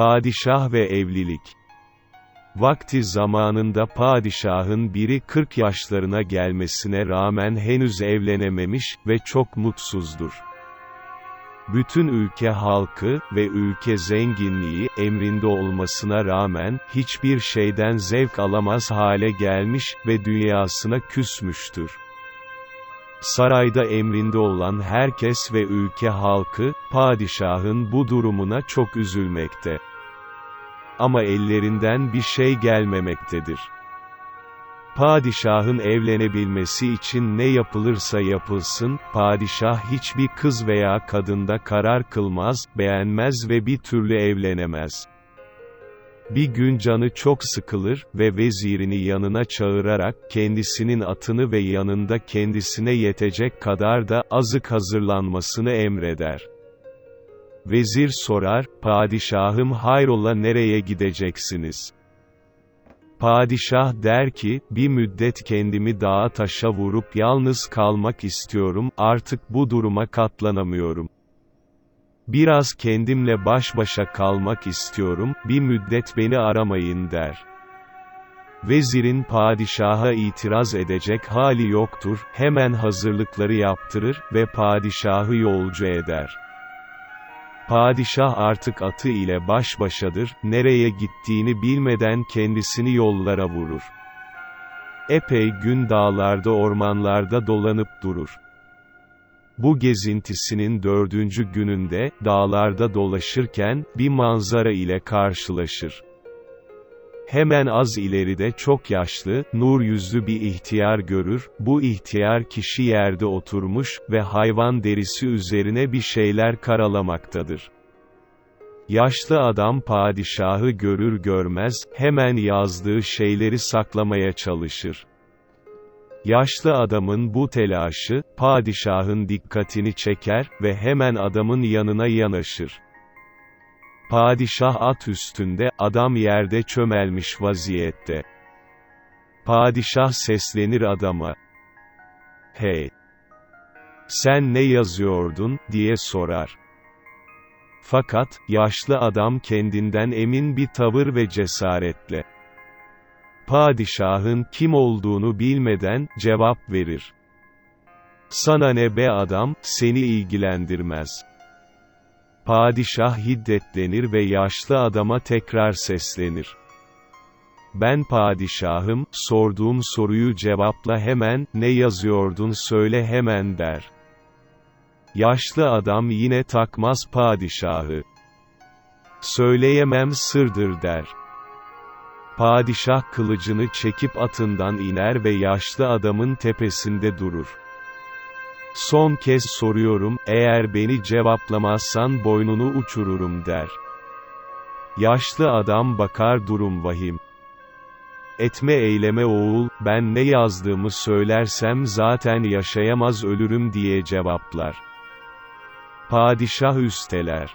Padişah ve evlilik Vakti zamanında padişahın biri 40 yaşlarına gelmesine rağmen henüz evlenememiş ve çok mutsuzdur. Bütün ülke halkı ve ülke zenginliği emrinde olmasına rağmen hiçbir şeyden zevk alamaz hale gelmiş ve dünyasına küsmüştür. Sarayda emrinde olan herkes ve ülke halkı, padişahın bu durumuna çok üzülmekte. Ama ellerinden bir şey gelmemektedir. Padişahın evlenebilmesi için ne yapılırsa yapılsın, padişah hiçbir kız veya kadında karar kılmaz, beğenmez ve bir türlü evlenemez. Bir gün canı çok sıkılır ve vezirini yanına çağırarak kendisinin atını ve yanında kendisine yetecek kadar da azık hazırlanmasını emreder. Vezir sorar, padişahım hayrola nereye gideceksiniz? Padişah der ki, bir müddet kendimi dağa taşa vurup yalnız kalmak istiyorum, artık bu duruma katlanamıyorum. Biraz kendimle baş başa kalmak istiyorum, bir müddet beni aramayın der. Vezirin padişaha itiraz edecek hali yoktur, hemen hazırlıkları yaptırır ve padişahı yolcu eder. Padişah artık atı ile baş başadır, nereye gittiğini bilmeden kendisini yollara vurur. Epey gün dağlarda ormanlarda dolanıp durur. Bu gezintisinin dördüncü gününde, dağlarda dolaşırken, bir manzara ile karşılaşır. Hemen az ileride çok yaşlı, nur yüzlü bir ihtiyar görür, bu ihtiyar kişi yerde oturmuş ve hayvan derisi üzerine bir şeyler karalamaktadır. Yaşlı adam padişahı görür görmez, hemen yazdığı şeyleri saklamaya çalışır. Yaşlı adamın bu telaşı, padişahın dikkatini çeker ve hemen adamın yanına yanaşır. Padişah at üstünde, adam yerde çömelmiş vaziyette. Padişah seslenir adama. Hey! Sen ne yazıyordun, diye sorar. Fakat, yaşlı adam kendinden emin bir tavır ve cesaretle. Padişahın kim olduğunu bilmeden, cevap verir. Sana ne be adam, seni ilgilendirmez. Padişah hiddetlenir ve yaşlı adama tekrar seslenir. Ben padişahım, sorduğum soruyu cevapla hemen, ne yazıyordun söyle hemen der. Yaşlı adam yine takmaz padişahı. Söyleyemem sırdır der. Padişah kılıcını çekip atından iner ve yaşlı adamın tepesinde durur. Son kez soruyorum, eğer beni cevaplamazsan boynunu uçururum der. Yaşlı adam bakar durum vahim. Etme eyleme oğul, ben ne yazdığımı söylersem zaten yaşayamaz ölürüm diye cevaplar. Padişah üsteler.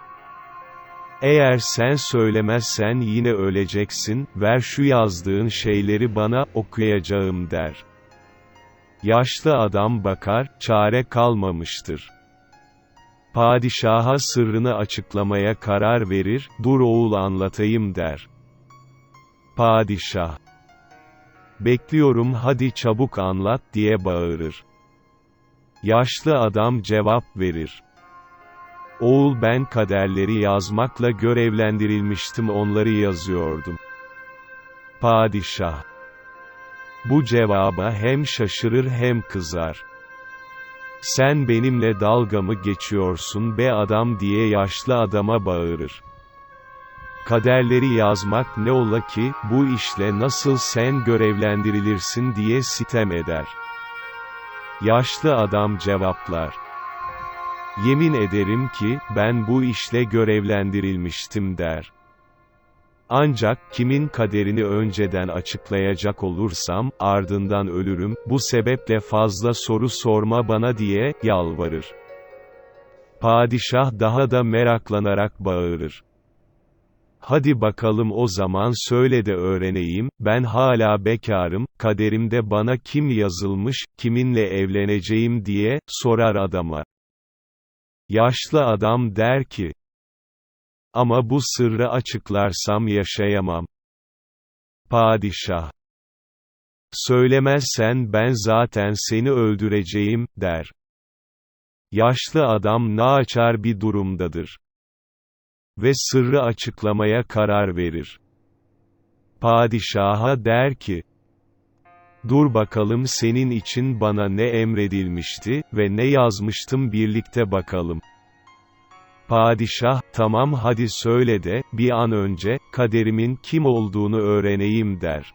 Eğer sen söylemezsen yine öleceksin, ver şu yazdığın şeyleri bana, okuyacağım der. Yaşlı adam bakar, çare kalmamıştır. Padişaha sırrını açıklamaya karar verir, dur oğul anlatayım der. Padişah, bekliyorum hadi çabuk anlat diye bağırır. Yaşlı adam cevap verir. Oğul ben kaderleri yazmakla görevlendirilmiştim onları yazıyordum. Padişah bu cevaba hem şaşırır hem kızar. Sen benimle dalga mı geçiyorsun be adam diye yaşlı adama bağırır. Kaderleri yazmak ne ola ki, bu işle nasıl sen görevlendirilirsin diye sitem eder. Yaşlı adam cevaplar. Yemin ederim ki, ben bu işle görevlendirilmiştim der. Ancak, kimin kaderini önceden açıklayacak olursam, ardından ölürüm, bu sebeple fazla soru sorma bana diye, yalvarır. Padişah daha da meraklanarak bağırır. Hadi bakalım o zaman söyle de öğreneyim, ben hala bekarım, kaderimde bana kim yazılmış, kiminle evleneceğim diye, sorar adama. Yaşlı adam der ki, ama bu sırrı açıklarsam yaşayamam. Padişah. Söylemezsen ben zaten seni öldüreceğim, der. Yaşlı adam naçar bir durumdadır. Ve sırrı açıklamaya karar verir. Padişaha der ki, Dur bakalım senin için bana ne emredilmişti ve ne yazmıştım birlikte bakalım. Padişah, tamam hadi söyle de, bir an önce, kaderimin kim olduğunu öğreneyim der.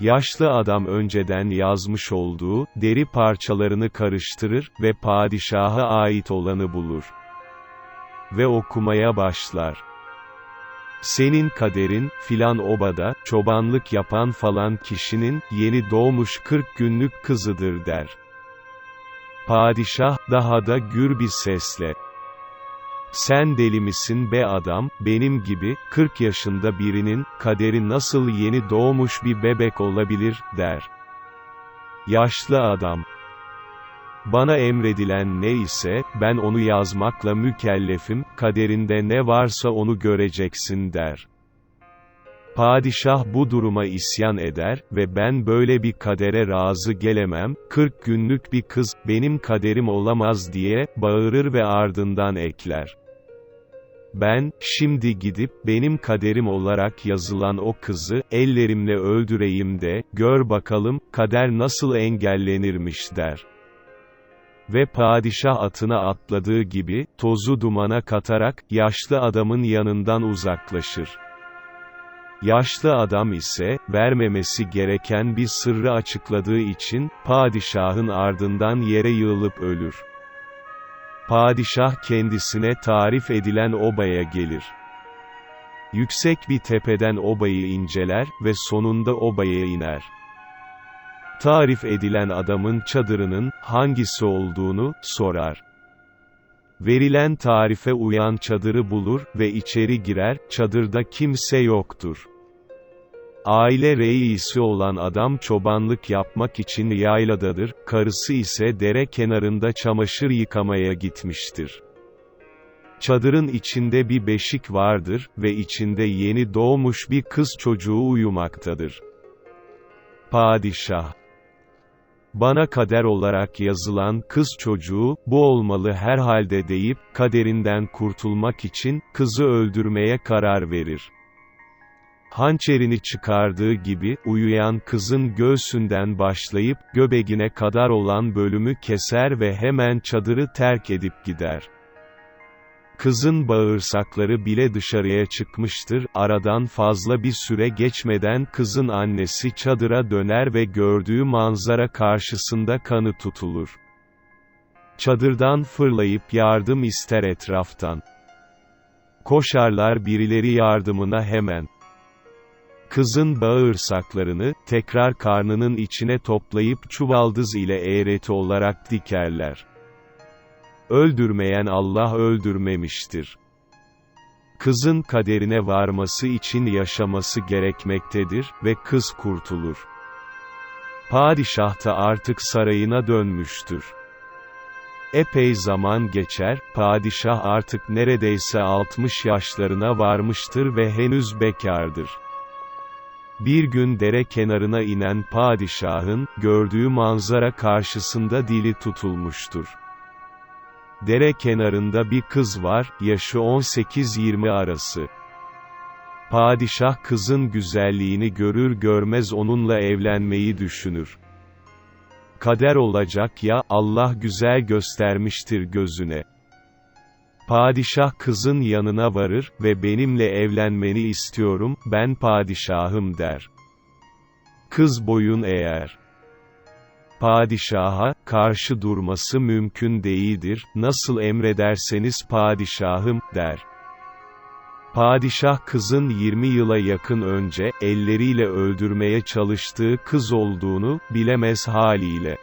Yaşlı adam önceden yazmış olduğu, deri parçalarını karıştırır ve padişaha ait olanı bulur. Ve okumaya başlar. Senin kaderin, filan obada, çobanlık yapan falan kişinin, yeni doğmuş 40 günlük kızıdır der. Padişah, daha da gür bir sesle, sen deli misin be adam, benim gibi, 40 yaşında birinin, kaderi nasıl yeni doğmuş bir bebek olabilir, der. Yaşlı adam. Bana emredilen ne ise, ben onu yazmakla mükellefim, kaderinde ne varsa onu göreceksin der. Padişah bu duruma isyan eder ve ben böyle bir kadere razı gelemem, 40 günlük bir kız, benim kaderim olamaz diye, bağırır ve ardından ekler. Ben, şimdi gidip, benim kaderim olarak yazılan o kızı, ellerimle öldüreyim de, gör bakalım, kader nasıl engellenirmiş der. Ve padişah atına atladığı gibi, tozu dumana katarak, yaşlı adamın yanından uzaklaşır. Yaşlı adam ise, vermemesi gereken bir sırrı açıkladığı için, padişahın ardından yere yığılıp ölür. Padişah kendisine tarif edilen obaya gelir. Yüksek bir tepeden obayı inceler ve sonunda obaya iner. Tarif edilen adamın çadırının hangisi olduğunu sorar. Verilen tarife uyan çadırı bulur ve içeri girer, çadırda kimse yoktur. Aile reisi olan adam çobanlık yapmak için yayladadır, karısı ise dere kenarında çamaşır yıkamaya gitmiştir. Çadırın içinde bir beşik vardır ve içinde yeni doğmuş bir kız çocuğu uyumaktadır. Padişah bana kader olarak yazılan kız çocuğu, bu olmalı herhalde deyip, kaderinden kurtulmak için, kızı öldürmeye karar verir hançerini çıkardığı gibi, uyuyan kızın göğsünden başlayıp, göbegine kadar olan bölümü keser ve hemen çadırı terk edip gider. Kızın bağırsakları bile dışarıya çıkmıştır, aradan fazla bir süre geçmeden kızın annesi çadıra döner ve gördüğü manzara karşısında kanı tutulur. Çadırdan fırlayıp yardım ister etraftan. Koşarlar birileri yardımına hemen. Kızın bağırsaklarını, tekrar karnının içine toplayıp çuvaldız ile eğreti olarak dikerler. Öldürmeyen Allah öldürmemiştir. Kızın kaderine varması için yaşaması gerekmektedir ve kız kurtulur. Padişah da artık sarayına dönmüştür. Epey zaman geçer, padişah artık neredeyse 60 yaşlarına varmıştır ve henüz bekardır. Bir gün dere kenarına inen padişahın, gördüğü manzara karşısında dili tutulmuştur. Dere kenarında bir kız var, yaşı 18-20 arası. Padişah kızın güzelliğini görür görmez onunla evlenmeyi düşünür. Kader olacak ya, Allah güzel göstermiştir gözüne. Padişah kızın yanına varır ve benimle evlenmeni istiyorum, ben padişahım der. Kız boyun eğer. Padişaha, karşı durması mümkün değildir, nasıl emrederseniz padişahım, der. Padişah kızın 20 yıla yakın önce, elleriyle öldürmeye çalıştığı kız olduğunu, bilemez haliyle.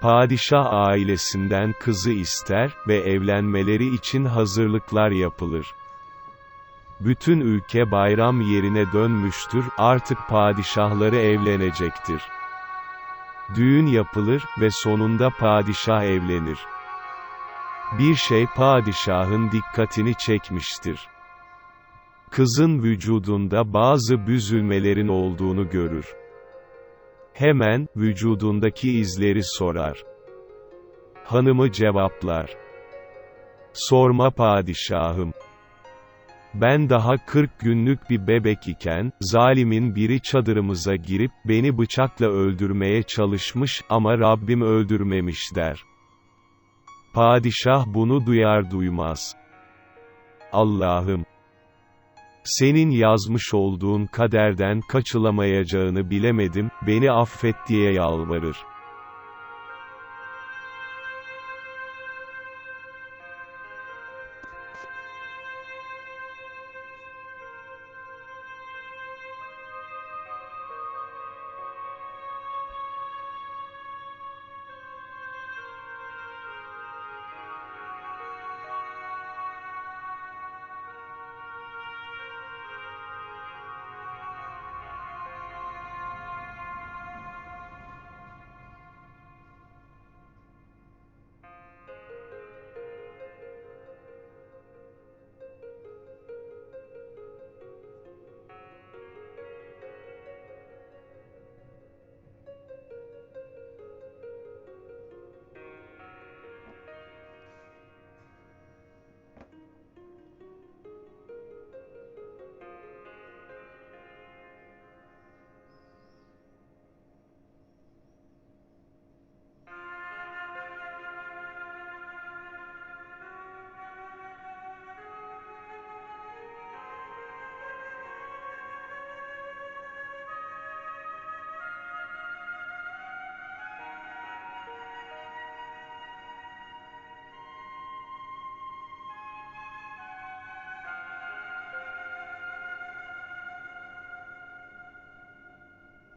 Padişah ailesinden kızı ister ve evlenmeleri için hazırlıklar yapılır. Bütün ülke bayram yerine dönmüştür, artık padişahları evlenecektir. Düğün yapılır ve sonunda padişah evlenir. Bir şey padişahın dikkatini çekmiştir. Kızın vücudunda bazı büzülmelerin olduğunu görür. Hemen, vücudundaki izleri sorar. Hanımı cevaplar. Sorma padişahım. Ben daha 40 günlük bir bebek iken, zalimin biri çadırımıza girip, beni bıçakla öldürmeye çalışmış ama Rabbim öldürmemiş der. Padişah bunu duyar duymaz. Allah'ım! Senin yazmış olduğun kaderden kaçılamayacağını bilemedim, beni affet diye yalvarır.